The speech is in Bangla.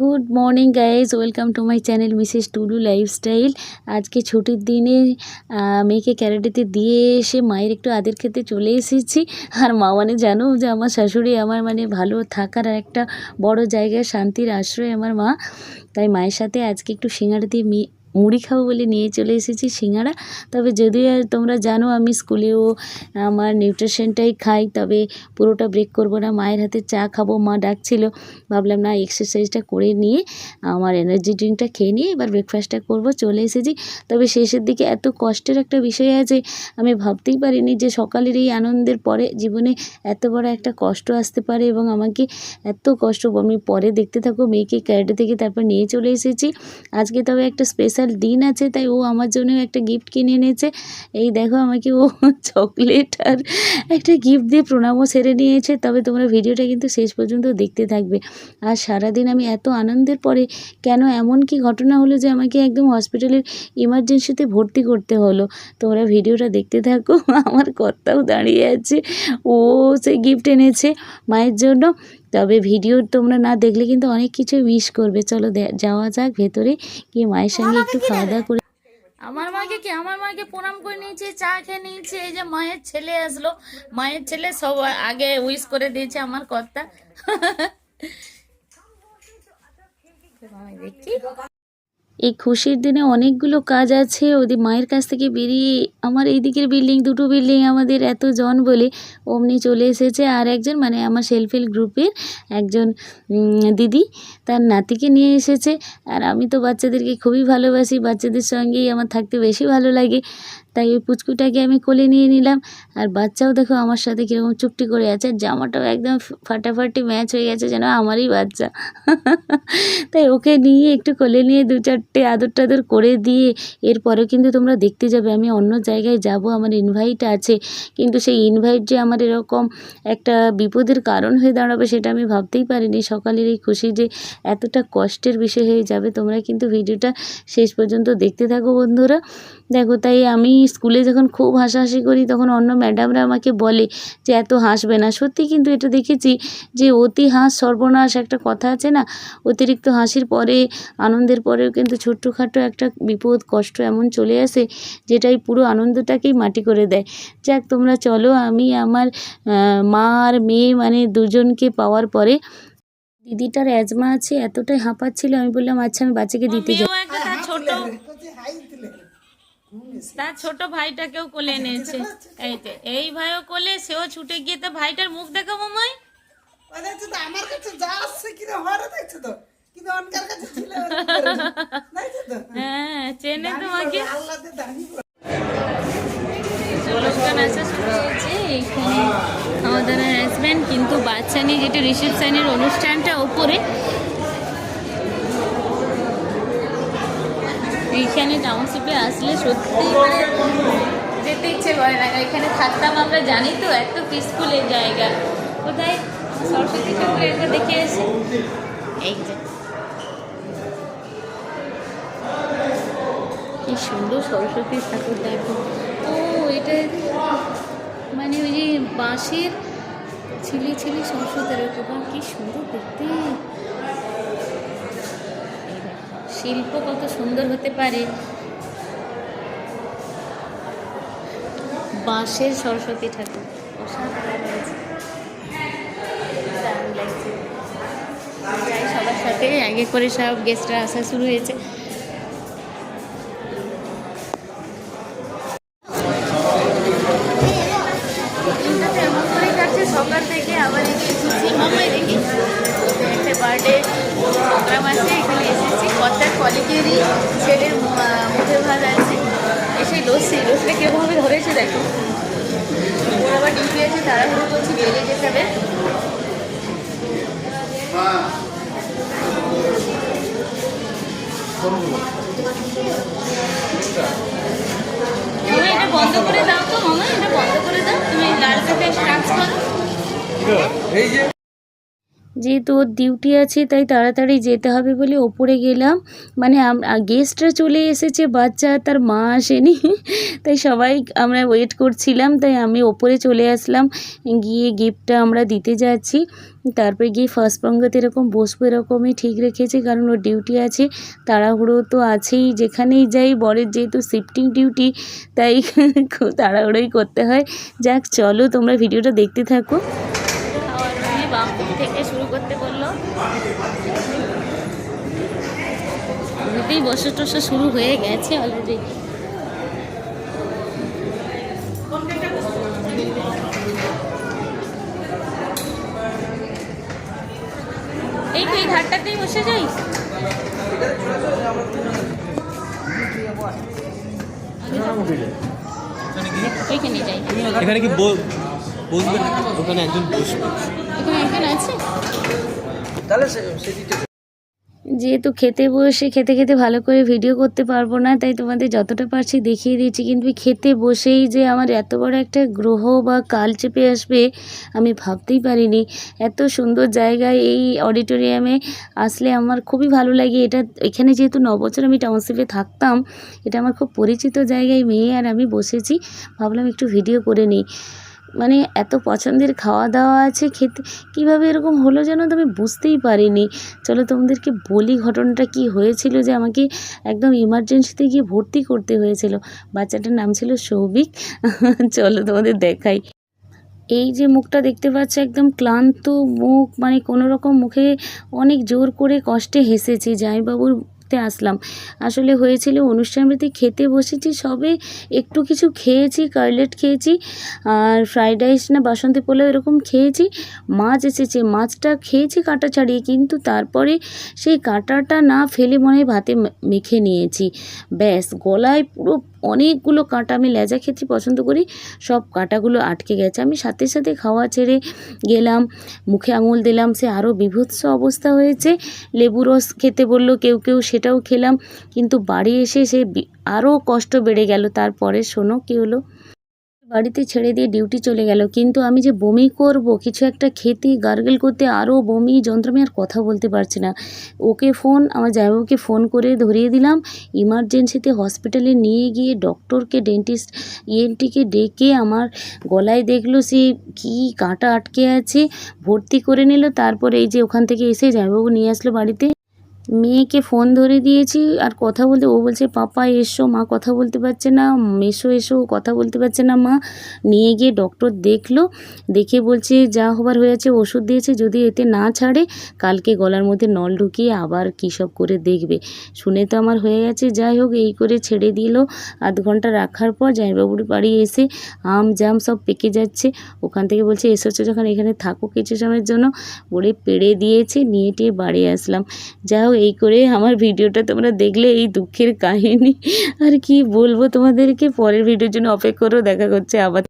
Good morning guys welcome to my channel Mrs Tudu lifestyle আজকে ছুটির দিনে মেয়েকে ক্যারাটেতে দিয়ে এসে মায়ের একটু আদের খেতে চলে এসেছি। আর মা মানে জানো যে আমার শাশুড়ি আমার মানে ভালো থাকার একটা বড় জায়গায় শান্তির আশ্রয় আমার মা। তাই মায়ের সাথে আজকে একটু সিঙ্গাড়া দিয়ে মুড়ি খাব বলে নিয়ে চলে এসেছি সিঙ্গাড়া তবে যদিও তোমরা জানো, আমি স্কুলেও আমার নিউট্রিশনটাই খাই, তবে পুরোটা ব্রেক করব না। মায়ের হাতে চা খাব, মা ডাকছিল। ভাবলাম, না এক্সারসাইজটা করে নিয়ে আমার এনার্জি ড্রিঙ্কটা খেয়ে নিয়ে এবার ব্রেকফাস্টটা করব, চলে এসেছি। তবে শেষের দিকে এত কষ্টের একটা বিষয় আছে, আমি ভাবতেই পারিনি যে সকালের এই আনন্দের পরে জীবনে এত বড় একটা কষ্ট আসতে পারে এবং আমাকে এত কষ্ট, আমি পরে দেখতে থাকো মেয়েকে ক্যারেটে থেকে তারপর নিয়ে চলে এসেছি। আজকে তবে একটা স্পেশাল দিন আছে, তাই ও আমার জন্য একটা গিফট কিনে এনেছে। এই দেখো আমাকে ও চকলেট আর একটা গিফট দিয়ে প্রণামও সেরে নিয়েছে। তবে তোমরা ভিডিওটা কিন্তু শেষ পর্যন্ত দেখতে থাকবে। আর সারাদিন আমি এত আনন্দের পরে কেন এমন কি ঘটনা হলো যে আমাকে একদম হসপিটালের ইমার্জেন্সিতে ভর্তি করতে হলো? তোমরা ভিডিওটা দেখতে থাকো। আমার কর্তাও দাঁড়িয়ে আছে। ও সে গিফট এনেছে মায়ের জন্য। তবে ভিডিও তোমরা না দেখলে কিন্তু অনেক কিছু মিস করবে। চলো দে- যাওয়া যাক ভেতরে। গিয়ে মায়ের সঙ্গে একটু খাওয়া দাওয়া করে আমার মাকে কি? আমার মাকে প্রণাম করে নিয়েছে চা খেয়ে নিয়েছে এই যে মায়ের ছেলে আসলো। মায়ের ছেলে সব আগে উইশ করে দিয়েছে আমার কর্তা। দেখি। এই খুশির দিনে অনেকগুলো কাজ আছে। ওদের মায়ের কাছ থেকে বেরিয়ে আমার এই দিকের বিল্ডিং, দুটো বিল্ডিং আমাদের এত জন বলে অমনি চলে এসেছে। আর একজন মানে আমার সেলফ হেল্প গ্রুপের একজন দিদি, তার নাতিকে নিয়ে এসেছে। আর আমি তো বাচ্চাদেরকে খুবই ভালোবাসি। বাচ্চাদের সঙ্গেই আমার থাকতে বেশি ভালো লাগে। তাই ওই পুচকুটাকে আমি কোলে নিয়ে নিলাম। আর বাচ্চাও দেখো আমার সাথে কীরকম চুপটি করে আছে জামাটাও একদম ফাটাফাটি ম্যাচ হয়ে গেছে যেন আমারই বাচ্চা। তাই ওকে নিয়ে একটু কোলে নিয়ে দু চারটে আদর টাদর করে দিয়ে এরপরেও কিন্তু তোমরা দেখতে যাবে, আমি অন্য জায়গায় যাব, আমার ইনভাইট আছে। কিন্তু সেই ইনভাইট যে আমার এরকম একটা বিপদের কারণ হয়ে দাঁড়াবে সেটা আমি ভাবতেই পারিনি। সকালের এই খুশি যে এতটা কষ্টের বিষয় হয়ে যাবে, তোমরা কিন্তু ভিডিওটা শেষ পর্যন্ত দেখতে থাকো বন্ধুরা। দেখো তাই আমি স্কুলে যখন খুব হাসাহাসি করি তখন অন্য ম্যাডামরা আমাকে বলে যে এত হাসবে না। সত্যি কিন্তু এটা দেখেছি যে অতি হাস সর্বনাশ একটা কথা আছে না? অতিরিক্ত হাসির পরে আনন্দের পরেও কিন্তু ছোট্টখাটো একটা বিপদ কষ্ট এমন চলে আসে যেটাই পুরো আনন্দটাকেই মাটি করে দেয়। যাক তোমরা চলো আমি আমার মা আর মেয়ে মানে দুজনকে পাওয়ার পরে দিদিটার অ্যাজমা আছে এতটাই হাঁপাচ্ছিল আমি বললাম আচ্ছা আমি বাচ্চাকে দিতে যাই। তার ছোট তার ছোট ভাইটাকেও কোলে এনেছে। এই যে এই ভাইও কোলে সেও ছুটে গিয়ে তো ভাইটার মুখ দেখা মামাই। আমার কাছে যা আসছে কিনা হরে দেখছ তো? কিন্তু অনকার কাছে ছিল হ্যাঁ চেনে তোমাকে। দাঁড়িয়ে আসা শুরু হয়েছে। এখানে আমাদের হাজব্যান্ড কিন্তু বাচ্চা নিয়ে যেটা রিসেপশনের অনুষ্ঠানটা ওপরে এইখানে টাউনশিপে আসলে সত্যি মানে যেতে ইচ্ছে করে না। এখানে থাকতাম আমরা, জানি তো, এত পিসফুলের জায়গা। কোথায়? সরস্বতী ঠাকুর একবার দেখে এসে এই যে। কি সুন্দর সরস্বতী ঠাকুর দেখো। ও, এটা মানে ওই যে বাঁশের ছিলি ছিলি সরস্বতী রেখো কি সুন্দর দেখতে। শিল্প কত সুন্দর হতে পারে। বাঁশের সরস্বতী ঠাকুর। সবার সাথে আগে করে সব গেস্টরা আসা শুরু হয়েছে। লস্যি লস্যিটা কীরকমভাবে ধরেছে দেখো। ওর আবার ডিউটি আছে, তাড়াহুড়ো করছি, বেরিয়ে যেতে হবে। এটা বন্ধ করে দাও তো, মামা, এটা বন্ধ করে দাও। তুমি লাল কাপে কাজ করো। যেহেতু ওর ডিউটি আছে, তাই তাড়াতাড়ি যেতে হবে বলে ওপরে গেলাম। মানে গেস্টরা চলে এসেছে, বাচ্চা তার মা আসেনি। তাই সবাই আমরা ওয়েট করছিলাম, তাই আমি ওপরে চলে আসলাম। গিয়ে গিফটটা আমরা দিতে যাচ্ছি। তারপরে গিয়ে ফার্স্ট পঙ্গতে এরকম বসবো এরকমই ঠিক রেখেছি, কারণ ওর ডিউটি আছে। তাড়াহুড়ো তো আছেই, যেখানেই যাই, বরের যেহেতু শিফটিং ডিউটি তাই খুব তাড়াহুড়োই করতে হয়। যাক, চলো তোমরা ভিডিওটা দেখতে থাকো বাম দিক থেকে শুরু করতে বলল এমনিতেই বসে টসা শুরু হয়ে গেছে অলরেডি এই তো এই ধারটাতেই বসে যাই? ওইখানে যাই। এখানে কি ব- বসবেন ওখানে একজন বসবে। এখানে একজন আছে? তাহলে সে- সেদিকে যেহেতু খেতে বসে, খেতে খেতে ভালো করে ভিডিও করতে পারব না, তাই তোমাদের যতটা পারছি দেখিয়ে দিচ্ছি। কিন্তু খেতে বসেই যে আমার এত বড় একটা গ্রহ বা কাল চেপে আসবে, আমি ভাবতেই পারিনি। এত সুন্দর জায়গায় এই অডিটোরিয়ামে আসলে আমার খুবই ভালো লাগে। এটা এখানে যেহেতু ন বছর আমি টাউনশিপে থাকতাম, এটা আমার খুব পরিচিত জায়গায় মেয়ে আর আমি বসেছি। ভাবলাম একটু ভিডিও করে নিই। মানে এত পছন্দের খাওয়া দাওয়া আছে, খেতে কীভাবে এরকম হলো যেন তো আমি বুঝতেই পারিনি। চলো তোমাদেরকে বলি ঘটনাটা কি হয়েছিল যে আমাকে একদম ইমার্জেন্সিতে গিয়ে ভর্তি করতে হয়েছিল। বাচ্চাটার নাম ছিল সৌভিক। চলো তোমাদের দেখাই। এই যে মুখটা দেখতে পাচ্ছ, একদম ক্লান্ত মুখ মানে কোনো রকম মুখে অনেক জোর করে কষ্টে হেসেছি। জামাইবাবুর তে আসলাম। আসলে হয়েছিল অনুষ্ঠান বাড়িতে খেতে বসেছি, সবে একটু কিছু খেয়েছি, কার্লেট খেয়েছি, আর ফ্রাইড রাইস না বাসন্তী পোলাও এরকম খেয়েছি, মাছ এসেছে, মাছটা খেয়েছি কাটা ছাড়িয়ে, কিন্তু তারপরে সেই কাটাটা না ফেলে মনে ভাতে মেখে নিয়েছি। ব্যাস, গলায় পুরো অনেকগুলো কাঁটা আমি লেজা খেতে পছন্দ করি। সব কাঁটাগুলো আটকে গেছে। আমি সাথে সাথে খাওয়া ছেড়ে গেলাম, মুখে আঙুল দিলাম, সে আরও বিভৎস অবস্থা হয়েছে। লেবু রস খেতে বলল, কেউ কেউ সেটাও খেলাম। কিন্তু বাড়ি এসে সে আরও কষ্ট বেড়ে গেল। তারপরে শোনো, কী হলো? বাড়িতে ছেড়ে দিয়ে ডিউটি চলে গেল। কিন্তু আমি যে বমি করব, কিছু একটা খেতে, গার্গেল করতে আরও বমি, যন্ত্র আমি আর কথা বলতে পারছি না। ওকে ফোন আমার জামাইবাবুকে ফোন করে ধরিয়ে দিলাম। ইমার্জেন্সিতে হসপিটালে নিয়ে গিয়ে ডক্টরকে ডেন্টিস্ট ইএনটিকে ডেকে আমার গলায় দেখল সে কী কাঁটা আটকে আছে। ভর্তি করে নিল, তারপরে এই যে ওখান থেকে এসে জামাইবাবু নিয়ে আসলো বাড়িতে। মেয়েকে ফোন ধরে দিয়েছি আর কথা বলতে, ও বলছে, পাপা, এসো, মা কথা বলতে পারছে না, এসো এসো, কথা বলতে পারছে না, মা। নিয়ে গিয়ে ডক্টর দেখল, দেখে বলছে, যা হবার হয়েছে, ওষুধ দিয়েছে, যদি এতে না ছাড়ে, কালকে গলার মধ্যে নল ঢুকিয়ে আবার কী সব করে দেখবে। শুনে তো আমার হয়ে গেছে, যাই হোক, এই করে ছেড়ে দিল। আধ ঘণ্টা রাখার পর জামাইবাবুর বাড়ি এসে আম, জাম সব পেকে যাচ্ছে। ওখান থেকে বলছে, এসেছ যখন এখানে থাকো কিছু সময়ের জন্য? বলে পেড়ে দিয়েছে, নিয়ে টিয়ে বাড়ি আসলাম। যাই হোক এই করে আমার ভিডিওটা তোমরা দেখলে এই দুঃখের কাহিনী। আর কি বলব তোমাদেরকে? পরের ভিডিওর জন্য অপেক্ষা করো, দেখা করছে আবার।